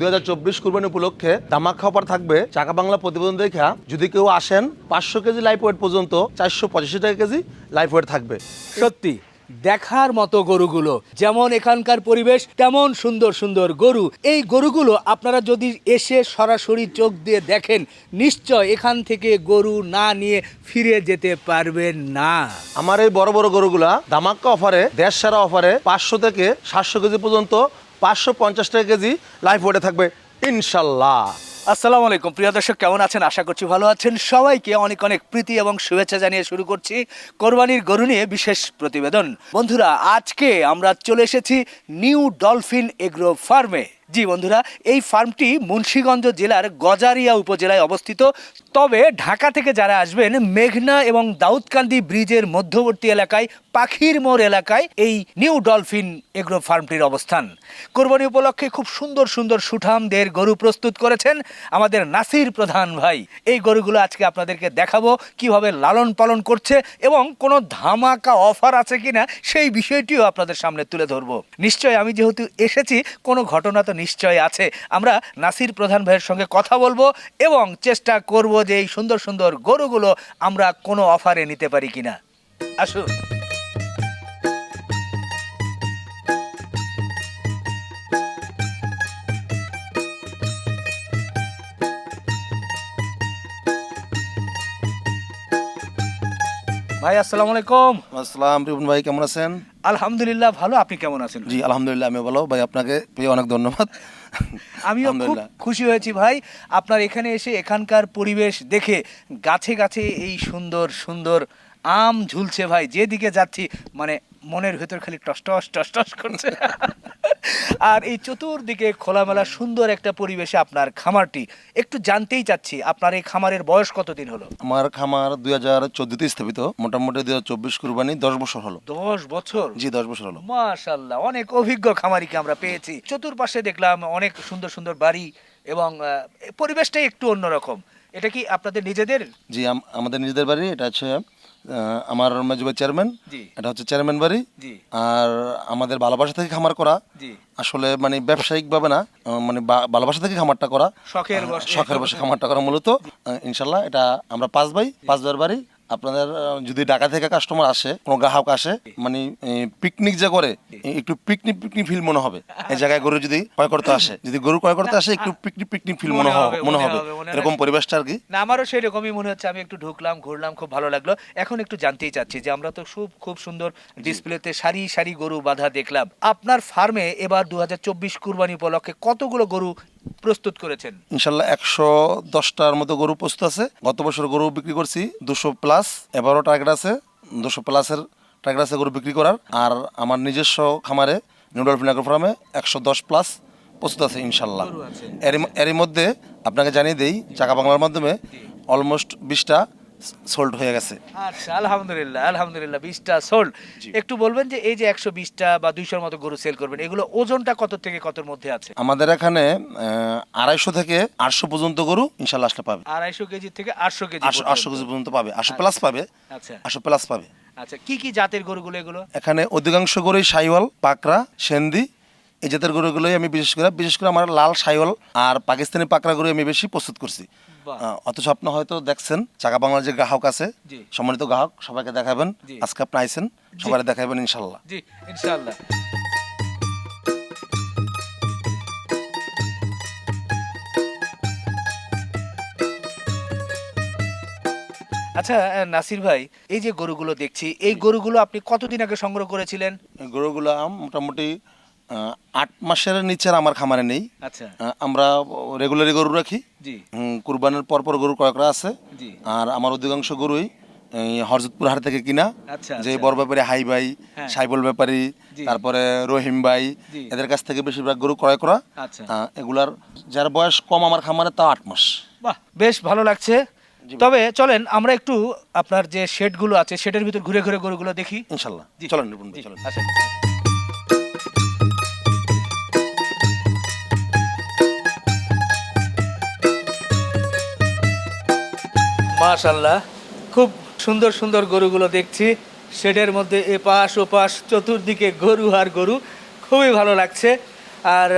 দুই হাজার চব্বিশ কুরবানি উপলক্ষে তামাক খাবার থাকবে চাকা বাংলা প্রতিবেদন দেখা। যদি কেউ আসেন পাঁচশো কেজি লাইফ ওয়েট পর্যন্ত চারশো পঁচাশি টাকা কেজি লাইফ ওয়েট থাকবে। সত্যি দেখার মতো গরুগুলো যেমন এখানকার পরিবেশ তেমন সুন্দর সুন্দর গরু। এই গরুগুলো আপনারা যদি এসে সরাসরি চোখ দিয়ে দেখেন নিশ্চয় এখান থেকে গরু না নিয়ে ফিরে যেতে পারবেন না। আমার এই বড় বড় গরুগুলা দামাক্কা অফারে দেশ সেরা অফারে পাঁচশো থেকে সাতশো কেজি পর্যন্ত পাঁচশো পঞ্চাশ টাকা কেজি লাইফ ওয়েটে থাকবে, ইনশাল্লাহ। আসসালামু আলাইকুম। প্রিয় দর্শক, কেমন আছেন? আশা করছি ভালো আছেন। সবাইকে অনেক অনেক প্রীতি এবং শুভেচ্ছা জানিয়ে শুরু করছি কোরবানির গরু নিয়ে বিশেষ প্রতিবেদন। বন্ধুরা, আজকে আমরা চলে এসেছি নিউ ডলফিন এগ্রো ফার্মে। জি বন্ধুরা, এই ফার্মটি মুন্সীগঞ্জ জেলার গজারিয়া উপজেলায় অবস্থিত তবে ঢাকা থেকে যারা আসবেন, মেঘনা এবং দাউদকান্দি ব্রিজের মধ্যবর্তী এলাকায়, পাখির মোড় এলাকায় এই নিউ ডলফিন এগ্রো ফার্মটির অবস্থান। কোরবানি উপলক্ষে খুব সুন্দর সুন্দর সুঠামদের গরু প্রস্তুত করেছেন আমাদের নাসির প্রধান ভাই। এই গরুগুলো আজকে আপনাদেরকে দেখাবো, কীভাবে লালন পালন করছে এবং কোনো ধামাকা অফার আছে কিনা সেই বিষয়টিও আপনাদের সামনে তুলে ধরবো। নিশ্চয় আমি যেহেতু এসেছি, কোনো ঘটনা তো নিশ্চয় আছে। আমরা নাসির প্রধান ভাইয়ের সঙ্গে কথা বলব এবং চেষ্টা করব যে এই সুন্দর সুন্দর গরুগুলো আমরা কোনো অফারে নিতে পারি কিনা? আসুন। ভাই আসসালামু আলাইকুম। আসসালাম রিপন ভাই কেমন আছেন? আলহামদুলিল্লাহ ভালো। আপনি কেমন আছেন? জি আলহামদুলিল্লাহ আমি ভালো। ভাই আপনাকে পেয়ে অনেক ধন্যবাদ। আমি খুব। খুশি হয়েছি ভাই। আপনার এখানে এসে এখানকার পরিবেশ দেখে গাছে গাছে এই সুন্দর সুন্দর আম ঝুলছে ভাই। যেদিকে যাচ্ছি মানে মনের ভেতর খালি টস টস টস টস করছে। আর এই চতুর্দিকে খোলামেলা সুন্দর একটা পরিবেশে আপনার খামারটি। একটু জানতেই চাচ্ছি আপনার এই খামারের বয়স কতদিন হলো? আমার খামার দুই হাজার চোদ্দতে স্থাপিত মোটামুটি দুই হাজার চব্বিশ কুরবানি দশ বছর হলো। দশ বছর? জি দশ বছর হলো। মাশাল্লাহ অনেক অভিজ্ঞ খামারিকে আমরা পেয়েছি। চতুর্পাশে দেখলাম অনেক সুন্দর সুন্দর বাড়ি এবং পরিবেশটাই একটু অন্যরকম। এটা কি আপনাদের নিজেদের? জি আম- আমাদের নিজেদের বাড়ি এটা হচ্ছে আমার মেজুবাই চেয়ারম্যান এটা হচ্ছে চেয়ারম্যান বাড়ি। আর আমাদের ভালোবাসা থেকে খামার করা আসলে মানে ব্যবসায়িক ভাবে না মানে ভালোবাসা থেকে খামারটা করা শখের বসে। খামারটা করা মূলত। ইনশাল্লাহ এটা আমরা পাঁচ ভাই পাঁচ ভাইয়ের বাড়ি। আপনাদের যদি ঢাকা থেকে কাস্টমার আসে কোনো গ্রাহক আসে মানে পিকনিক যে করে একটু পিকনিক পিকনিক ফিল মনে হবে। এই জায়গায় গরু যদি ক্রয় করতে আসে যদি গরু ক্রয় করতে আসে একটু পিকনিক পিকনিক ফিল মনে হবে মনে হবে। এরকম পরিবেশটা আর কি? না আমারও সেরকমই মনে হচ্ছে। আমি একটু ঢুকলাম ঘুরলাম খুব ভালো লাগল। এখন একটু জানতেই চাচ্ছি যে আমরা তো খুব খুব সুন্দর ডিসপ্লেতে সারি সারি গরু বাঁধা দেখলাম। আপনার ফার্মে এবার দু হাজার চব্বিশ কুরবানি উপলক্ষে কতগুলো গরু প্রস্তুত করেছেন। ইনশাল্লাহ একশো দশটার মতো গরু প্রস্তুত আছে। গত বছর গরু বিক্রি করছি দুশো প্লাস এবারও টার্গেট আছে দুশো প্লাসের টার্গেট আছে গরু বিক্রি করার। আর আমার নিজস্ব খামারে নিউডল ফিনাগর ফার্মে একশো দশ প্লাস প্রস্তুত আছে ইনশাল্লাহ। এর এরই এরই মধ্যে আপনাকে জানিয়ে দেই চাকা বাংলার মাধ্যমে অলমোস্ট বিশটা সোল্ড হয়ে গেছে। আচ্ছা আলহামদুলিল্লাহ আলহামদুলিল্লাহ বিশটা সোল্ড একটু বলবেন যে এই যে একশো বিশটা বা দুইশোর মতো গরু সেল করবেন এগুলো ওজনটা কত থেকে কতর মধ্যে আছে? আমাদের এখানে আড়াইশো থেকে আটশো পর্যন্ত গরু ইনশাল্লাহ আসলে পাবে। আড়াইশো কেজি থেকে আটশো কেজি আটশো কেজি পর্যন্ত পাবে আটশো প্লাস পাবে আচ্ছা। আটশো প্লাস পাবে। আচ্ছা কি কি জাতের গরুগুলো এগুলো? এখানে অধিকাংশ গরুই সাইওয়াল পাকরা সেন্দি এই জাতের গরুগুলোই আমি বিশেষ করে বিশেষ করে আমার লাল সাইওয়াল আর পাকিস্তানি পাকড়া গরু আমি বেশি প্রস্তুত করছি। অথচ আপনি হয়তো দেখছেন চাকা বাংলার যে গ্রাহক আছে সম্মানিত গ্রাহক সবাইকে দেখাবেন। আজকে আপনি সবাই দেখাবেন ইনশাল্লাহ। জি আচ্ছা নাসির ভাই এই যে গরুগুলো দেখছি এই গরুগুলো আপনি কতদিন আগে সংগ্রহ করেছিলেন? গরুগুলো আম- মোটামুটি আট মাসের নিচের আমার খামারে নেই। আচ্ছা। আমরা রেগুলারই গরু রাখি। কুরবানের পর পর গরু ক্রয় করা আছে। আর আমার অধিকাংশ গরুই হরজতপুর হাট থেকে কিনা। আচ্ছা, যে আচ্ছা। বড় ব্যাপারী হাই ভাই হ্যাঁ। সাইবল ব্যাপারী তারপরে রহিম ভাই এদের কাছ থেকে বেশিরভাগ গরু ক্রয় করা। আচ্ছা। এগুলার যার বয়স কম আমার খামারে তাও আট মাস। বাহ বেশ ভালো লাগছে। তবে চলেন আমরা একটু আপনার যে শেডগুলো আছে শেডের ভিতর ঘুরে ঘুরে গরুগুলো দেখি। ইনশাল্লাহ। চলেন চলেন। আসেন। মাশাল্লাহ খুব সুন্দর সুন্দর গরুগুলো দেখছি। শেডের মধ্যে এপাশ ওপাশ চতুর্দিকে গরু আর গরু। খুবই ভালো লাগছে। আর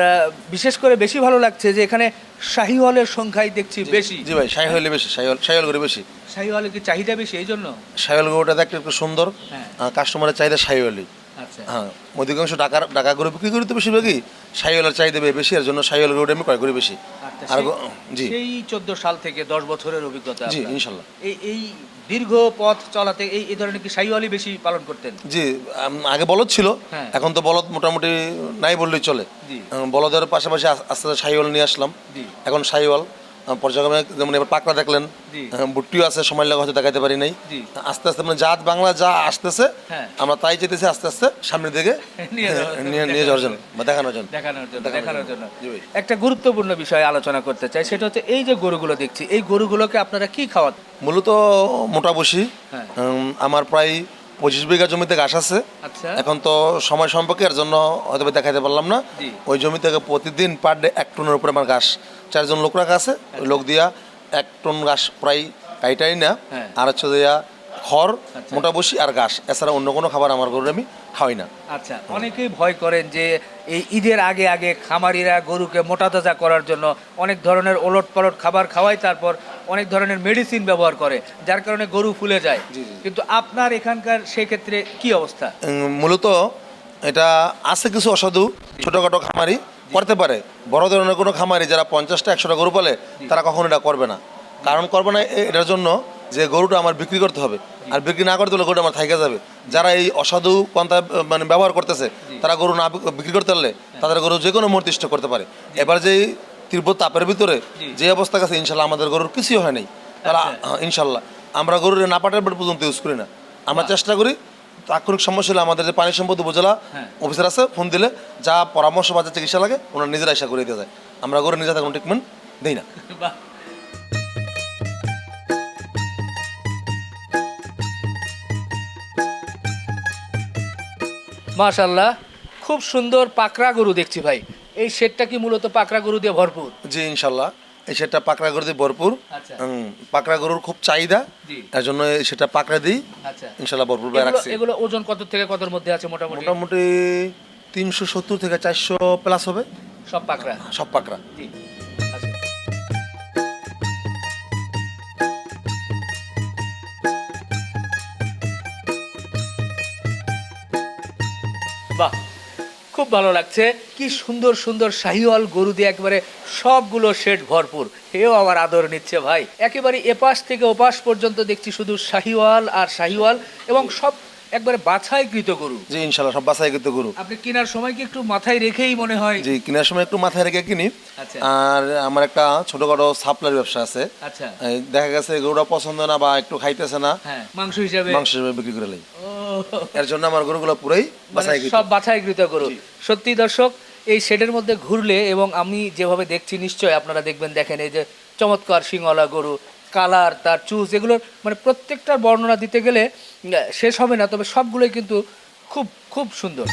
বিশেষ করে বেশি ভালো লাগছে যে এখানে শাহিওয়ালের সংখ্যাই দেখছি বেশি। জি ভাই শাহি হলে বেশি শাহিওয়াল শাহিওয়াল গরু বেশি। শাহিওয়ালের কি চাহিদা বেশি এই জন্য? শাহিওয়াল গরুটা দেখতে একটু সুন্দর। হ্যাঁ। কাস্টমারের চাহিদা শাহিওয়ালি আচ্ছা। হ্যাঁ অধিকাংশ টাকার টাকা গরু বিক্রি করি তো বেশিরভাগই শাহিওয়ালের চাহিদা বেশি এর জন্য শাহিওয়াল গরুটা আমি ক্রয় করি বেশি। আর সেই- জি। সেই চোদ্দ সাল থেকে দশ বছরের অভিজ্ঞতা জি ইনশাল্লাহ। এই এই দীর্ঘ পথ চলাতে এই এই ধরনের কি শাহিওয়ালি বেশি পালন করতেন? জি আগে বলদ ছিল হ্যাঁ। এখন তো বলদ মোটামুটি নাই বললেই চলে। বলদের পাশাপাশি আস্তে আস্তে শাহিওয়াল নিয়ে আসলাম। এখন শাহিওয়াল আম, পর্যায়ক্রমে যেমন এবার পাকড়া দেখলেন। বুট্টিও আছে সময় লাগা হয়তো দেখাতে পারি নাই আস্তে আস্তে মানে জাত বাংলা যা আসতেছে হ্যাঁ। আমরা তাই যেতেছি আস্তে আস্তে সামনের দিকে নিয়ে যাওয়ার জন্য, নিয়ে নিয়ে যাওয়ার জন্য বা দেখানোর জন্য দেখানোর জন্য। একটা গুরুত্বপূর্ণ বিষয় আলোচনা করতে চাই সেটা হচ্ছে এই যে গরুগুলো দেখছি এই গরুগুলোকে আপনারা কি খাওয়ান মূলত মোটা বসি হ্যাঁ। আমার প্রায় পঁচিশ বিঘা জমিতে ঘাস আছে। আচ্ছা। এখন তো সময় সম্পর্কে এর জন্য হয়তো দেখাতে পারলাম না। ওই জমি থেকে প্রতিদিন পার ডে এক টনের উপরে আমার ঘাস। চারজন লোক রাখা আছে ওই লোক দিয়া এক টন ঘাস প্রায় কাইটাই না। হ্যাঁ। আর হচ্ছে দিয়া খড় আচ্ছা। মোটা বসি আর ঘাস। এছাড়া অন্য কোনো খাবার আমার গরুর আমি খাওয়াই না। আচ্ছা অনেকেই ভয় করেন যে এই ঈদের আগে আগে খামারিরা গরুকে মোটা তাজা করার জন্য অনেক ধরনের ওলট পালট খাবার খাওয়ায় তারপর অনেক ধরনের মেডিসিন ব্যবহার করে যার কারণে গরু ফুলে যায়। কিন্তু আপনার এখানকার সেক্ষেত্রে কি অবস্থা? মূলত এটা আছে কিছু অসাধু ছোটোখাটো খামারি করতে পারে। বড় ধরনের কোনো খামারি যারা পঞ্চাশটা একশোটা গরু পালে তারা কখনো এটা করবে না। কারণ করবে না এটার জন্য যে গরুটা আমার বিক্রি করতে হবে। আর বিক্রি না করতে হলে গরুটা আমার থাইকে যাবে। যারা এই অসাধু পন্থা মানে ব্যবহার করতেছে তারা গরু না বিক্রি করতে পারলে তাদের গরু যে কোনো মূর্তিষ্ঠ করতে পারে। এবার যে এই তীব্র তাপের ভিতরে যে অবস্থা গেছে ইনশাল্লাহ আমাদের গরুর কিছুই হয় নাই। তারা ইনশাল্লাহ। আমরা গরুর না পাটের বেড পর্যন্ত ইউজ করি না। আমরা চেষ্টা করি তাৎক্ষণিক সমস্যা হলে আমাদের যে পানি সম্পদ উপজেলা হ্যাঁ। অফিসার আছে ফোন দিলে যা পরামর্শ বা যা চিকিৎসা লাগে ওনারা নিজেরা এসে করে দিয়ে যায়। আমরা গরু নিজে কোনো ট্রিটমেন্ট দিই না। মাশাল্লাহ খুব সুন্দর পাকড়া গরু দেখছি ভাই। এই শেডটা কি মূলত পাকড়া গরু দিয়ে ভরপুর? জি ইনশাল্লাহ। এই সেটা পাকড়া গরু দিয়ে ভরপুর। আচ্ছা। পাকড়া গরুর খুব চাহিদা। তার জন্য সেটা পাকড়া দিই। আচ্ছা। ইনশাল্লাহ ভরপুর রাখছি এগুলো ওজন কত থেকে কতর মধ্যে আছে মোটামুটি? মোটামুটি তিনশো সত্তর থেকে চারশো প্লাস হবে। সব পাকড়া? সব পাকড়া। বাহ। খুব ভালো লাগছে। কি সুন্দর সুন্দর শাহিওয়াল গরু দিয়ে একেবারে সবগুলো শেড ভরপুর। এও আমার আদর নিচ্ছে ভাই। একেবারে এপাশ থেকে ওপাশ পর্যন্ত দেখছি শুধু শাহিওয়াল আর শাহিওয়াল এবং সব একবারে বাছাইকৃত গরু। জি ইনশাল্লাহ সব বাসায় কিন্তু গরু। আপনি কেনার সময় কি একটু মাথায় রেখেই মনে হয়? জি কেনার সময় একটু মাথায় রেখে কিনি। আচ্ছা। আর আমার একটা ছোটখাটো সাপ্লাইয়ের ব্যবসা আছে। আচ্ছা। দেখা গেছে গরুটা পছন্দ না বা একটু খাইতেছে না। হ্যাঁ মাংস হিসাবে। মাংস হিসেবে বিক্রি করে লাই। এর জন্য আমার গরুগুলো পুরোই বাছাই সব সব বাছাইকৃত গরু। সত্যি দর্শক এই শেডের মধ্যে ঘুরলে এবং আমি যেভাবে দেখছি নিশ্চয় আপনারা দেখবেন দেখেন এই যে চমৎকার সিংহলা গরু কালার তার চুজ এগুলোর মানে প্রত্যেকটার বর্ণনা দিতে গেলে শেষ হবে না তবে সবগুলোই কিন্তু খুব খুব সুন্দর।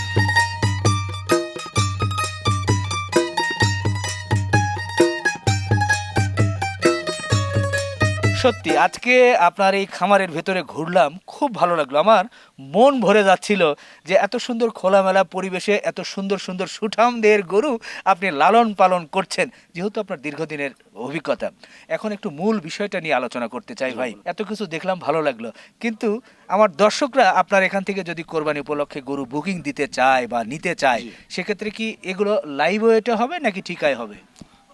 সত্যি আজকে আপনার এই খামারের ভেতরে ঘুরলাম খুব ভালো লাগল। আমার মন ভরে যাচ্ছিল যে এত সুন্দর খোলামেলা পরিবেশে এত সুন্দর সুন্দর সুঠামদের গরু আপনি লালন পালন করছেন যেহেতু আপনার দীর্ঘদিনের অভিজ্ঞতা। এখন একটু মূল বিষয়টা নিয়ে আলোচনা করতে চাই ভাই। এত কিছু দেখলাম ভালো লাগল। কিন্তু আমার দর্শকরা আপনার এখান থেকে যদি কোরবানি উপলক্ষে গরু বুকিং দিতে চায় বা নিতে চায় সেক্ষেত্রে কি এগুলো লাইভ ওয়েটে হবে নাকি ঠিকায় হবে?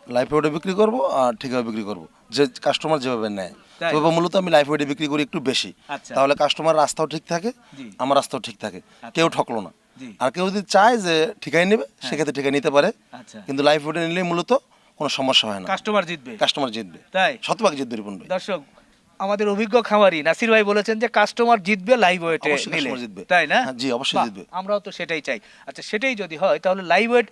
লাইভ ওয়েটে বিক্রি করব আর ঠিকভাবে বিক্রি করব। যে কাস্টমার যেভাবে নেয়? তবে মূলত আমি লাইফ ওয়েটে বিক্রি করি একটু বেশি। আচ্ছা। তাহলে কাস্টমার রাস্তাও ঠিক থাকে আমার রাস্তাও ঠিক থাকে। কেউ ঠকলো না। আর কেউ যদি চায় যে ঠিকাই নেবে সেক্ষেত্রে ঠিকাই নিতে পারে। আচ্ছা। কিন্তু লাইফ ওয়েটে নিলে মূলত কোনো সমস্যা হয় না। কাস্টমার জিতবে। কাস্টমার জিতবে। তাই? শতভাগ জিতবে দর্শক আমাদের অভিজ্ঞ খামারি নাসির ভাই বলেছেন যে কাস্টমার জিতবে লাইভ ওয়েটে নিলে। জিতবে। তাই না? হ্যাঁ, জি, অবশ্যই জিতবে। আমরাও তো সেটাই চাই। আচ্ছা সেটাই যদি হয় তাহলে লাইভ ওয়েট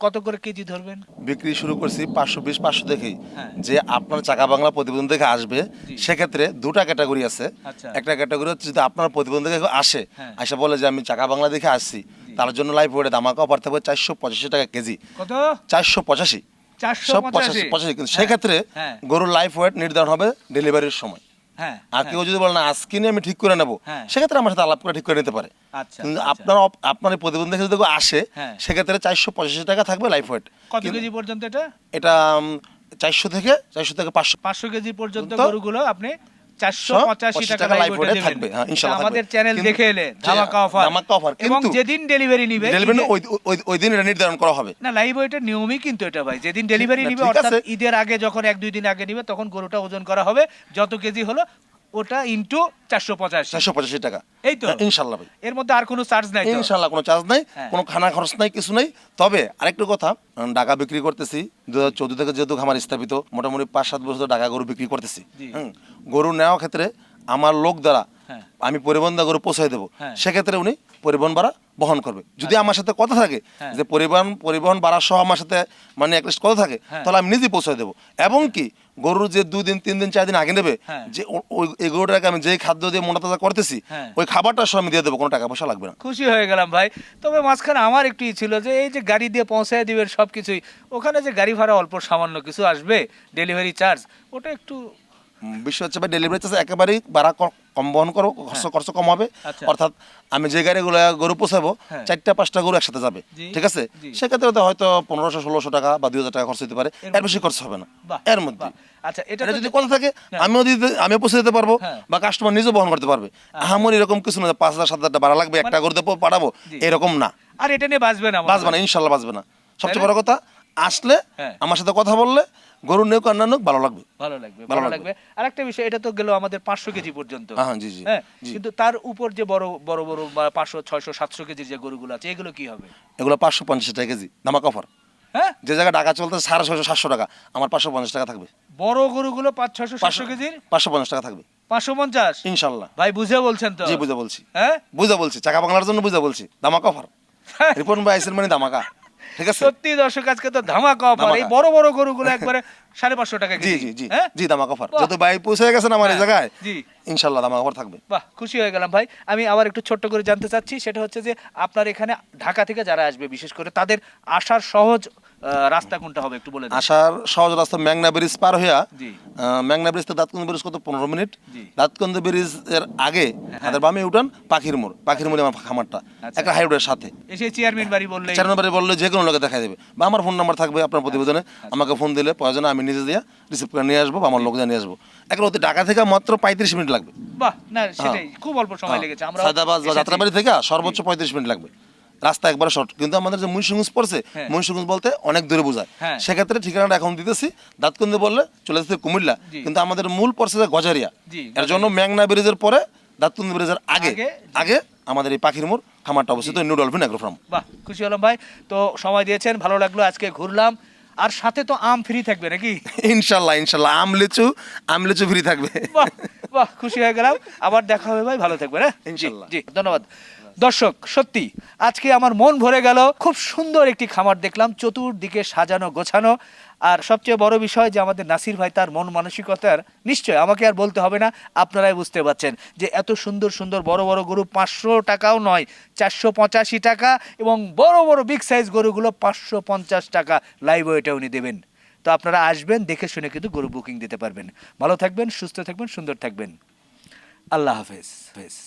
কত করে কেজি ধরবেন? বিক্রি শুরু করছি পাঁচশো বিশ পাঁচশো দেখেই। হ্যাঁ। যে আপনার চাকা বাংলা প্রতিবেদন দেখে আসবে সেক্ষেত্রে দুটা ক্যাটাগরি আছে। আচ্ছা। একটা ক্যাটাগরি হচ্ছে যদি আপনার প্রতিবেদন দেখে কেউ আসে হ্যাঁ। আসে বলে যে আমি চাকা বাংলা দেখে আসছি তার জন্য লাইভ ওয়েটে দামাকাও পারতে হবে চারশো পঁচাশি টাকা কেজি। কত? চারশো পঁচাশি। সব পঁচাশি পঁচাশি কিন্তু সেক্ষেত্রে হ্যাঁ। গরুর লাইফ ওয়েট নির্ধারণ হবে ডেলিভারির সময় হ্যাঁ, আর কেউ যদি বলেন আজকে নিয়ে আমি ঠিক করে নেব হ্যাঁ। সেক্ষেত্রে আমার সাথে আলাপ করে ঠিক করে নিতে পারে আচ্ছা, কিন্তু আচ্ছা। আপনার আপনার এই প্রতিবন্ধী যদি আসে হ্যাঁ। সেক্ষেত্রে চারশো পঁচাশি টাকা থাকবে লাইফ ওয়েট কত কেজি পর্যন্ত এটা এটা চারশো থেকে চারশো থেকে পাঁচশো পাঁচশো কেজি পর্যন্ত গরুগুলো আপনি চারশো পঁচাশি টাকা লাইভ। থাকবে, হ্যাঁ, ইনশাআল্লাহ আমাদের চ্যানেল দেখে এলে ধামাকা অফার ধামাকা offer, এবং যেদিন ডেলিভারি নিবে ডেলিভারি ওই ওই- ওই দিন এটা নির্ধারণ করা হবে। না লাইভ ওয়েটের নিয়মই কিন্তু এটা ভাই। যেদিন ডেলিভারি নিবে অর্থাৎ ঈদের আগে যখন এক দুই দিন আগে নিবে তখন গরুটা ওজন করা হবে। যত কেজি হলো ওটা ইনটু চারশো পঁচাশি চারশো পঁচাশি টাকা এই তো। হ্যাঁ, ইনশাল্লাহ ভাই এর মধ্যে আর কোনো চার্জ নাই ইনশাল্লাহ কোনো চার্জ নাই হ্যাঁ। কোনো খানা খরচ নাই কিছু নাই তবে আরেকটু কথা টাকা বিক্রি করতেছি দু হাজার চোদ্দ থেকে যেহেতু খামার স্থাপিত মোটামুটি পাঁচ সাত বছর ধরে টাকা গরু বিক্রি করতেছি গরু নেওয়ার ক্ষেত্রে আমার লোক দ্বারা হ্যাঁ। আমি পরিবহন দা গরু পৌঁছাই দেবো। সেক্ষেত্রে উনি পরিবহন ভাড়া বহন করবে যদি আমার সাথে কথা থাকে হ্যাঁ। যে পরিবহন পরিবহন ভাড়া সহ আমার সাথে মানে একটা কথা থাকে হ্যাঁ। তাহলে আমি নিজেই পৌঁছাই দেবো এবং কি গরুর যে দুই দিন তিন দিন চার দিন আগে নেবে হ্যাঁ। যে ওই এই গরুটাকে আমি যেই খাদ্য দিয়ে মোটা তাজা করতেছি। ওই খাবারটা সহ আমি দিয়ে দেবো কোনো টাকা পয়সা লাগবে না খুশি হয়ে গেলাম ভাই তবে মাঝখানে আমার একটু ই ছিল যে এই যে গাড়ি দিয়ে পৌঁছায় দিবেন সব কিছুই ওখানে যে গাড়ি ভাড়া অল্প সামান্য কিছু আসবে ডেলিভারি চার্জ ওটা একটু বিষয় হচ্ছে ভাই ডেলিভারি চার্জ একেবারেই বাড়া কম বহন করো খরচ খরচ কম হবে। আচ্ছা। অর্থাৎ আমি যে গাড়িগুলো গরু পোষাবো হ্যাঁ। চারটা পাঁচটা গরু একসাথে যাবে। ঠিক আছে? সেক্ষেত্রে হয়তো পনেরোশো ষোলোশো টাকা বা দুই হাজার টাকা খরচ হতে পারে। এর বেশি খরচ হবে না। এর মধ্যে। আচ্ছা এটা যদি কথা থাকে হ্যাঁ। আমিও দিতে আমিও পৌঁছে দিতে পারব হ্যাঁ। বা কাস্টমার নিজে বহন করতে পারবে। আমার এরকম কিছু না পাঁচ হাজার সাত হাজার টাকা ভাড়া লাগবে একটা গরুতে প- পাঠাবো। এরকম না। আর এটা নিয়ে বাঁচবে না বাঁচবে না ইনশাল্লাহ বাঁচবে না? সবচেয়ে? বড় কথা আসলে হ্যাঁ। আমার সাথে কথা বললে গরু নেক আর না নেক ভালো লাগবে। ভালো লাগবে ভালো লাগবে। আর একটা বিষয় এটা তো গেল আমাদের পাঁচশো কেজি পর্যন্ত। হ্যাঁ, জি, জি, হ্যাঁ কিন্তু তার উপর যে বড় বড় বড় পাঁচশো ছয়শো সাতশো কেজির যে গরুগুলো আছে এগুলো কি হবে? এগুলো পাঁচশো পঞ্চাশ টাকা কেজি ধামাক অফার হ্যাঁ? যে জায়গায় টাকা চলতে সাড়ে ছয়শো সাতশো টাকা আমার পাঁচশো পঞ্চাশ টাকা থাকবে। বড় গরুগুলো পাঁচ ছয়শো সাতশো কেজির? পাঁচশো পঞ্চাশ টাকা থাকবে। পাঁচশো পঞ্চাশ? ইনশাল্লাহ। ভাই বুঝে বলছেন তো? জি বুঝে বলছি। হ্যাঁ? বুঝে বলছি। চাকা বাংলার জন্য বুঝে বলছি। ধামাক অফার রিপন ভাই মানে আছে সত্যি দর্শক আজকে তো ধামাকা অফার এই। বড় বড় গরুগুলো একবারে সাড়ে পাঁচশো টাকা জি জি জি। হ্যাঁ? জি ধামাক অফার যত ভাই পৌঁছে গেছেন আমার এই হ্যাঁ, জায়গায় জি। ইনশাল্লাহ ধামাকা অফার থাকবে। বাহ খুশি হয়ে গেলাম ভাই। আমি আবার একটু ছোট্ট করে জানতে চাচ্ছি সেটা হচ্ছে যে আপনার এখানে ঢাকা থেকে যারা আসবে বিশেষ করে তাদের আসার সহজ রাস্তা কোনটা হবে একটু বলে আসার সহজ রাস্তা মেঘনা ব্রিজ পার হইয়া মেঘনা ব্রিজ থেকে দাঁতকন্দ ব্রিজ কত? পনেরো মিনিট। দাঁতকন্দ ব্রিজের আগে হাতের বামে উঠান পাখির মোড়। পাখির মোড়ে আমার খামারটা। আচ্ছা। একটা হাইরোডের সাথে। এসে চেয়ারম্যান বাড়ি বললে চার নম্বরে বললে যে কোনো লোকে দেখা দেবে। বা আমার ফোন নাম্বার থাকবে আপনার প্রতিবেদনে। আচ্ছা। আমাকে ফোন দিলে প্রয়োজনে আমি নিজে দিয়ে রিসিভ করে নিয়ে আসব বা আমার লোক দিয়ে নিয়ে আসব। এখন ওতে ঢাকা থেকে মাত্র পঁয়ত্রিশ মিনিট লাগবে। বাহ না সেটাই খুব অল্প সময় হ্যাঁ। লেগেছে। আমরা বা যাত্রাবাড়ি থেকে সর্বোচ্চ পঁয়ত্রিশ মিনিট লাগবে। রাস্তা একবারে শর্ট কিন্তু আমাদের যে মুন্সিগঞ্জ পড়ছে হ্যাঁ। মুন্সিগঞ্জ বলতে অনেক দূরে বোঝায়। হ্যাঁ। সেক্ষেত্রে ঠিকানাটা এখন দিতেছি। দাঁতকুন্দে বললে চলে যেতে কুমিল্লা। কিন্তু আমাদের মূল পড়ছে যে গজারিয়া। এর জন্য মেঘনা ব্রিজের পরে দাঁতকুন্দ ব্রিজের আগে। আগে, আগে আমাদের এই পাখির মোড় খামারটা অবস্থিত নিউ ডলফিন অ্যাগ্রো ফার্ম বাহ খুশি হলাম ভাই। তো সময় দিয়েছেন ভালো লাগল আজকে ঘুরলাম। আর সাথে তো আম ফ্রি থাকবে নাকি? ইনশাল্লাহ ইনশাল্লাহ। আম লিচু আম লিচু ফ্রি থাকবে। বাহ বাহ খুশি হয়ে গেলাম। আবার দেখা হবে ভাই ভালো থাকবে হ্যাঁ? ইনশাল্লাহ। জি ধন্যবাদ। দর্শক, সত্যি, আজকে আমার মন ভরে গেল, খুব সুন্দর একটি খামার দেখলাম, চতুর্দিকে সাজানো, গোছানো, আর সবচেয়ে বড় বিষয় যে আমাদের নাসির ভাই তার মন মানসিকতার নিশ্চয় আমাকে আর বলতে হবে না, আপনারাই বুঝতে পারছেন যে এত সুন্দর সুন্দর, বড় বড় গরু পাঁচশো টাকাও নয়, চারশো পঁচাশি টাকা এবং বড় বড় বিগ সাইজ গরুগুলো পাঁচশো পঞ্চাশ টাকা লাইভ ওয়েটে উনি দেবেন। তো আপনারা আসবেন, দেখে শুনে কিন্তু গরু বুকিং দিতে পারবেন। ভালো থাকবেন, সুস্থ থাকবেন, সুন্দর থাকবেন। আল্লাহ হাফেজ হাফেজ।